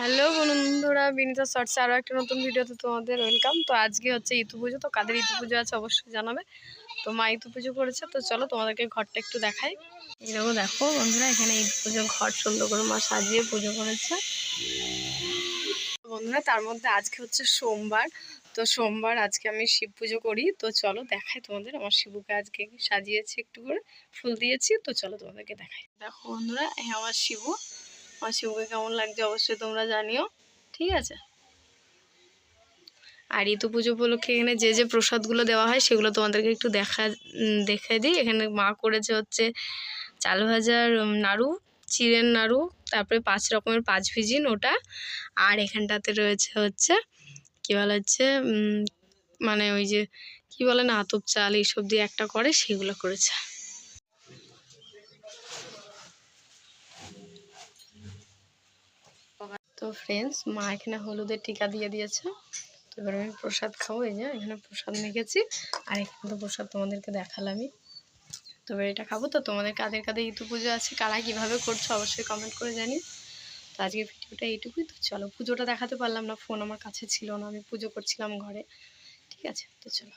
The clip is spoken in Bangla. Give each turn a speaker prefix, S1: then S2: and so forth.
S1: হ্যালো বন্ধুরা, বিনীতা শর্টসে আরও একটা নতুন ভিডিওতে তোমাদের ওয়েলকাম। তো আজকে হচ্ছে ইতু পুজো, তো কাদের ইতু পুজো আছে অবশ্যই জানাবে। তো মা ইতু পুজো করেছে, তো চলো তোমাদেরকে ঘরটা একটু দেখাই। এরকম দেখো বন্ধুরা, এখানে ইতু পুজো ঘর সুন্দর করে মা সাজিয়ে পুজো করেছে। বন্ধুরা, তার মধ্যে আজকে হচ্ছে সোমবার, তো সোমবার আজকে আমি শিব পুজো করি। তো চলো দেখাই তোমাদের, আমার শিবুকে আজকে সাজিয়েছি একটু করে, ফুল দিয়েছি। তো চলো তোমাদেরকে দেখাই। দেখো বন্ধুরা আমার শিবু। আমার শিবুকে কেমন লাগছে অবশ্যই তোমরা জানিও, ঠিক আছে? আর ঋতু পুজো উপলক্ষে এখানে যে যে প্রসাদগুলো দেওয়া হয়, সেগুলো তোমাদেরকে একটু দেখা দেখে দিই। এখানে মা করেছে হচ্ছে চাল ভাজার নাড়ু, চিড়ের নাড়ু, তারপরে পাঁচ রকমের পাঁচ ভিজিন ওটা, আর এখানটাতে রয়েছে হচ্ছে, কী বলা হচ্ছে মানে ওই যে, কি বলে না, আতপ চাল এইসব দিয়ে একটা করে, সেগুলো করেছে। ফ্রেন্ডস মা এখানে হলুদের টিকা দিয়ে দিয়েছে। তো এবার আমি প্রসাদ খাব, এই যে এখানে প্রসাদ মেখেছি। আর এখানে তো প্রসাদ তোমাদেরকে দেখালামই তো এবার এটা খাব। তো তোমাদের কাদের কাদের ইতু পুজো আছে, কারা কীভাবে করছ অবশ্যই কমেন্ট করে জানি তো আজকে ভিডিওটা এইটুকুই। তো চলো, পুজোটা দেখাতে পারলাম না ফোন আমার কাছে ছিল না। আমি পুজো করছিলাম ঘরে। ঠিক আছে, তো চলো।